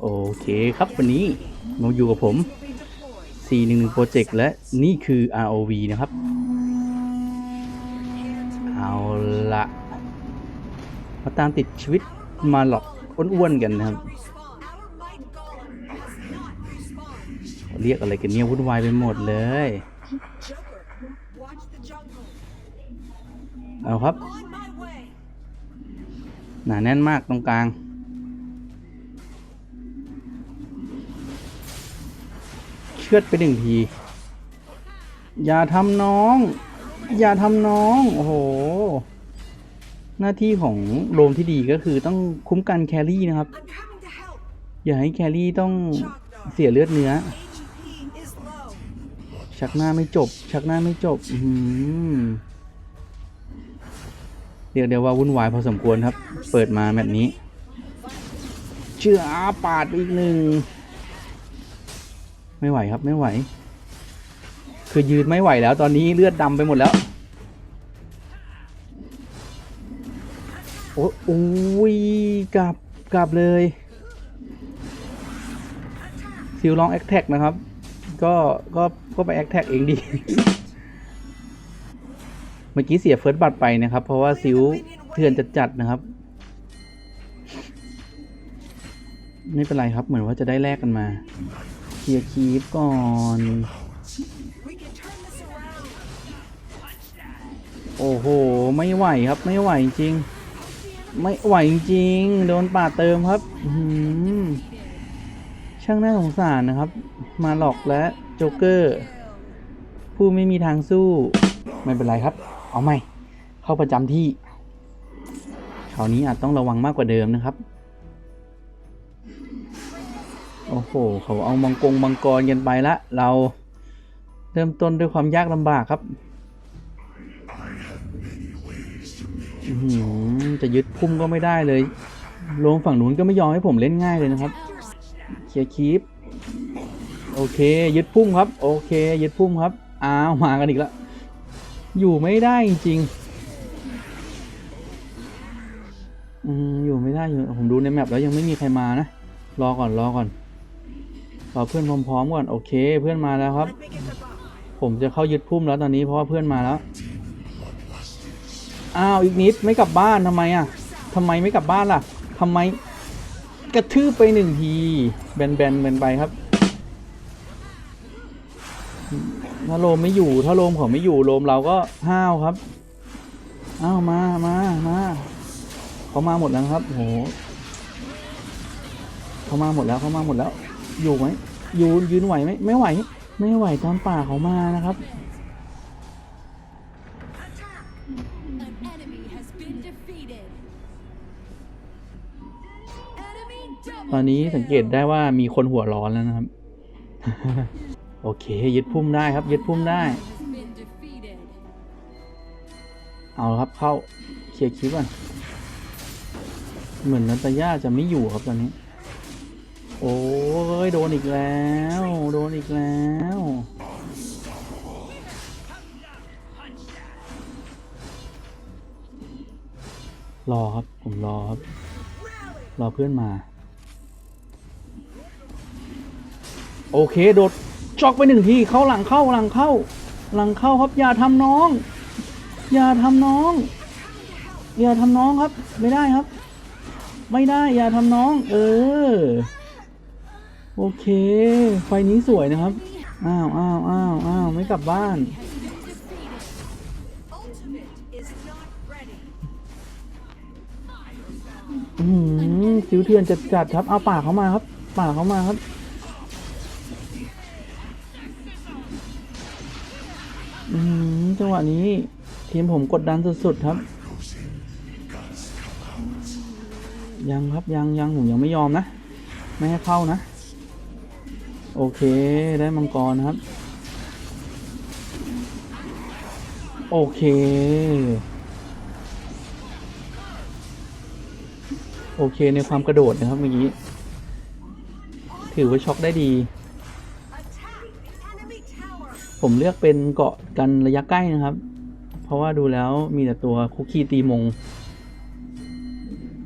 โอเคครับวันนี้มาอยู่กับผม 411 Project และนี่คือ ROV นะครับ เอาละมาตามติดชีวิตมาหลอกอ้วนๆกันนะครับ เรียกอะไรกันเนี่ยวุ่นวายไปหมดเลย เอาครับ หนาแน่นมากตรงกลาง เชือดไปหนึ่งที อย่าทำน้อง อย่าทำน้อง โอ้โห หน้าที่ของโรมที่ดีก็คือต้องคุ้มกันแครี่นะครับ อย่าให้แครี่ต้องเสียเลือดเนื้อ ชักหน้าไม่จบ ชักหน้าไม่จบเรียกได้ว่าวุ่นวายพอสมควรครับ เปิดมาแบบนี้ เชื่ออาปาดไปอีกหนึ่ง ไม่ไหวครับไม่ไหว คือยืนไม่ไหวแล้ว ตอนนี้เลือดดำไปหมดแล้ว โอ้โอ้ยกลับกลับเลยซิลลองแอคแท็กนะครับ ก็ก็ก็ไปแอคแท็กเองดี เมื่อกี้เสียเฟิร์สบัตรไปนะครับ เพราะว่าซิลเถื่อนจัดๆนะครับไม่เป็นไรครับ เหมือนว่าจะได้แลกกันมา ลียร์คีปก่อนโอ้โห ไม่ไหวครับ ไม่ไหวจริง ไม่ไหวจริง โดนป่าเติมครับช่างน่าสงสารนะครับ มาหลอกและโจ๊กเกอร์ ผู้ไม่มีทางสู้ ไม่เป็นไรครับ เอาใหม่ เข้าประจำที่ คราวนี้อาจต้องระวังมากกว่าเดิมนะครับ โอ้โห เขาเอามังกรมังกรกันไปละ เราเริ่มต้นด้วยความยากลำบากครับจะยึดพุ่มก็ไม่ได้เลยลงฝั่งนู้นก็ไม่ยอมให้ผมเล่นง่ายเลยนะครับ เคลียร์คีปโอเค ยึดพุ่มครับ โอเค ยึดพุ่มครับ อ้าว มากันอีกแล้ว อยู่ไม่ได้จริงๆอืมอยู่ไม่ได้อยู่ผมดูในแมปแล้วยังไม่มีใครมานะ รอก่อนรอก่อน รอเพื่อนพร้อมๆก่อนโอเค เพื่อนมาแล้วครับ ผมจะเข้ายึดพุ่มแล้วตอนนี้เพราะว่าเพื่อนมาแล้วอ้าวอีกนิดไม่กลับบ้านทำไมอะทำไมไม่กลับบ้านล่ะทำไมกระทืบไปหนึ่งทีแบนๆแบนไปครับถ้าโลมไม่อยู่ถ้าโลมเขาไม่อยู่โลมเราก็ห้าวครับอ้าวมามามาเขามาหมดแล้วครับโหเขามาหมดแล้วเขามาหมดแล้ว อยู่ไหมยืนยืนไหวไหมไม่ไหว ไม่ไหวตอนป่าเขามานะครับ An enemy has been defeated. Enemy ตอน double นี้สังเกต kill. ได้ว่ามีคนหัวร้อนแล้วนะครับ โอเค ยึดพุ่มได้ครับ ยึดพุ่มได้ Has been defeated. เอาละครับเข้าเคลียร์คลิปก่อนเหมือนนัตยาจะไม่อยู่ครับตอนนี้ โอ้ยโดนอีกแล้ว โดนอีกแล้ว รอครับ ผมรอครับ รอเพื่อนมา โอเค โดดช็อกไปหนึ่งทีเข้าหลังเข้าหลังเข้า หลังเข้าครับ อย่าทำน้อง อย่าทำน้อง อย่าทำน้องครับ ไม่ได้ครับ ไม่ได้ อย่าทำน้อง เออ โอเค ไฟนี้สวยนะครับ อ้าวอ้าวอ้าวอ้าวไม่กลับบ้าน อืมสิวเทือนจัดจัดครับ เอาป่ากเขามาครับ ป่ากเขามาครับ อืมจังหวะนี้ ทีมผมกดดันสุดๆครับยังครับยังยังผมยังไม่ยอมนะ ไม่ให้เข้านะ โอเคได้มังกรครับ โอเค โอเคในความกระโดดนะครับเมื่อกี้ ถือว่าช็อกได้ดี ผมเลือกเป็นเกาะกันระยะใกล้นะครับ เพราะว่าดูแล้วมีแต่ตัวคุกกี้ตีมง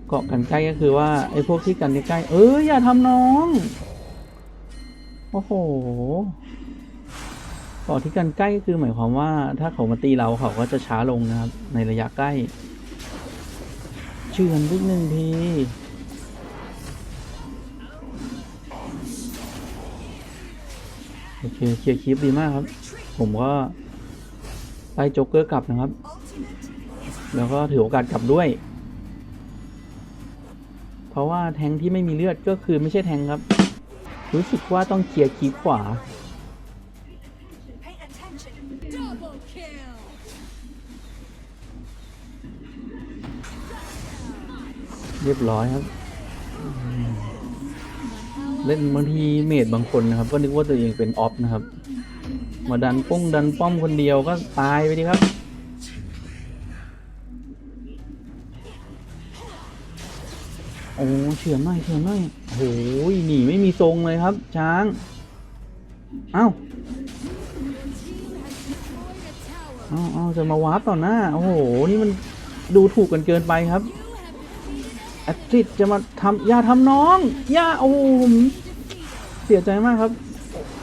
เกาะกันใกล้ก็คือว่าไอ้พวกที่กันใกล้ เอออย่าทำน้อง โอ้โหเกาะที่กันใกล้ก็คือหมายความว่า ถ้าเขามาตีเราเขาก็จะช้าลงนะครับ ในระยะใกล้ เชื่อนนิดนึงทีโอเคเคลียร์คลิปดีมากครับ ผมก็ไล่โจ๊กเกอร์กลับนะครับ แล้วก็ถือโอกาสกลับด้วย เพราะว่าแทงที่ไม่มีเลือดก็คือไม่ใช่แทงครับ รู้สึกว่าต้องเคลียร์คลิปขวา Pay attention. Double kill. เรียบร้อยครับอืมเล่นบางทีเมดบางคนนะครับ ก็นึกว่าตัวเองเป็นออฟนะครับ มาดันป้องดันป้อมคนเดียวก็ตายไปดิครับโอ้เฉือนหน่อยเฉือนหน่อย โอ้ยหนีไม่มีทรงเลยครับ ช้าง เอ้าเอาเอาจะมาวาร์ปต่อหน้า โอ้โห นี่มันดูถูกกันเกินไปครับแอตติดจะมาทำอย่าทำน้องอย่าโอ้โหผมเสียใจมากครับ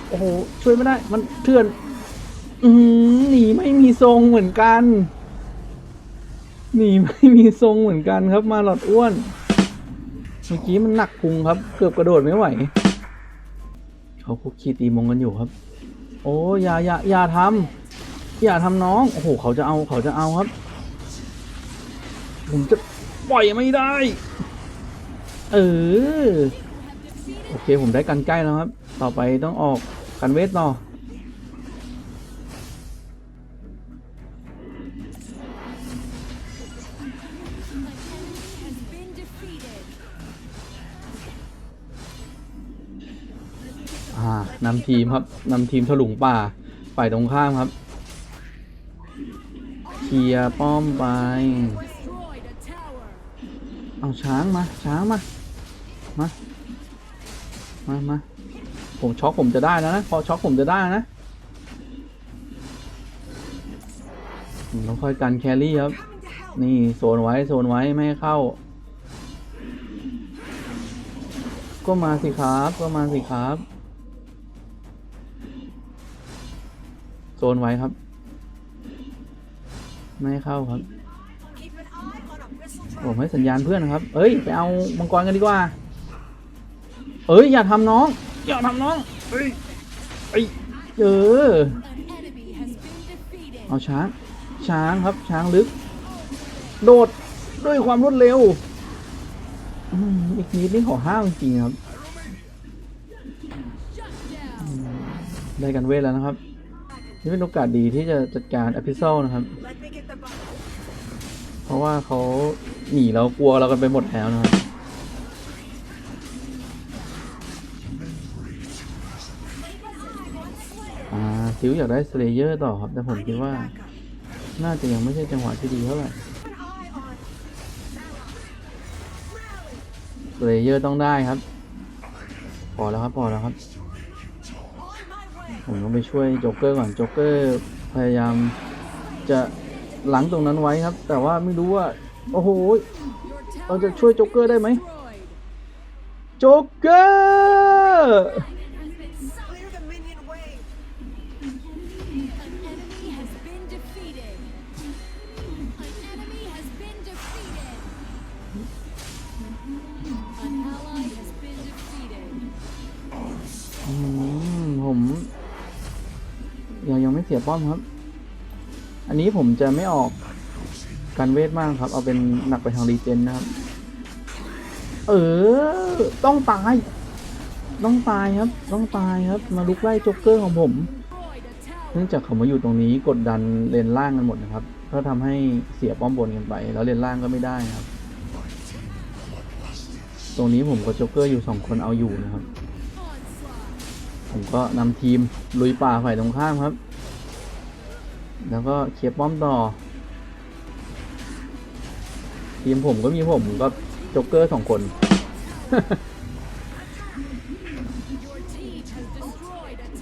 โอ้โห ช่วยไม่ได้ มันเถื่อน อืมหนีไม่มีทรงเหมือนกัน หนีไม่มีทรงเหมือนกันครับมาหลอดอ้วน เมื่อกี้มันหนักพุงครับ เกือบกระโดดไม่ไหวเขาคุกคีตีมงกันอยู่ครับ โอ้อย่าอย่าอย่าทำอย่าทำน้องโอ้โหเขาจะเอาเขาจะเอาครับ ผมจะปล่อยไม่ได้ เออโอเคผมได้กันใกล้แล้วครับ ต่อไปต้องออกกันเวทต่อ นำทีมครับนำทีมถลุงป่า ฝ่ายตรงข้ามครับ เคลียร์ป้อมไป เอาช้างมา ช้างมา มา มามาผมช็อกผมจะได้แล้วนะ พอช็อกผมจะได้นะผมต้องคอยกันแครี่ครับ นี่โซนไว้โซนไว้ไม่ให้เข้า ก็มาสิครับ ก็มาสิครับ โซนไว้ครับ ไม่ให้เข้าครับ Keep an eye on a missile ผมให้สัญญาณเพื่อนนะครับ เอ้ย ไปเอามังกรกันดีกว่า เอ้ย อย่าทำน้อง อย่าทำน้อง เอ้ยเอ้ยเออ An enemy has been defeated. เอาช้าง ช้างครับ ช้างลึก โดดด้วยความรวดเร็วอืมอีกนิดนี่ขอห้ามจริงๆครับ Shut down. ได้กันเวทแล้วนะครับ นี่เป็นโอกาสดีที่จะจัดการอพิโซนะครับ Let me get the bomb. เพราะว่าเขาหนีเรากลัวเรากันไปหมดแล้วนะครับอ่าซิวอยากได้สเลเยอร์ต่อครับ แต่ผมคิดว่า น่าจะยังไม่ใช่จังหวะที่ดีเท่าไหร่ Keep an eye on สเลเยอร์ต้องได้ครับ พอแล้วครับ พอแล้วครับ on my way. ผมต้องไปช่วยโจ๊กเกอร์ก่อนโจ๊กเกอร์พยายามจะหลังตรงนั้นไว้ครับ แต่ว่าไม่รู้ว่า โอ้โห เราจะช่วยโจ๊กเกอร์ได้ไหมโจ๊กเกอร์ สียป้อมครับ อันนี้ผมจะไม่ออกการเวทมากครับ เอาเป็นหนักไปทางรีเจนนะครับ เออ ต้องตาย ต้องตายครับ ต้องตายครับ มาลุกไล่จ๊กเกอร์ของผม เนื่องจากเขามาอยู่ตรงนี้กดดันเลนล่างกันหมดนะครับ ก็ทำให้เสียป้อมบนกันไป แล้วเลนล่างก็ไม่ได้ครับ ตรงนี้ผมกับจ๊กเกอร์อยู่สองคนเอาอยู่นะครับ ผมก็นำทีมลุยป่าฝ่ายตรงข้ามครับ แล้วก็เคลียร์ป้อมต่อ ทีมผมก็มีผมกับโจ๊กเกอร์สองคน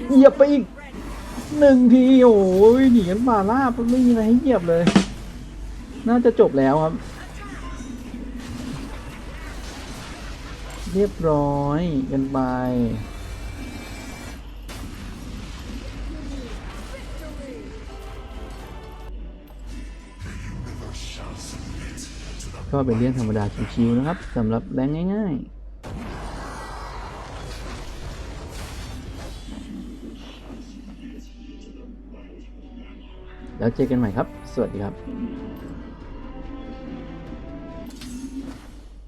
เหยียบไปอีกหนึ่งที โอ้ยหนีกันป่าลาบไม่มีอะไรให้เหยียบเลย น่าจะจบแล้วครับ เรียบร้อยกันไป ก็เป็นเรื่องธรรมดาชิวๆนะครับสำหรับแรงง่าย ๆแล้วเจอกันใหม่ครับ สวัสดีครับ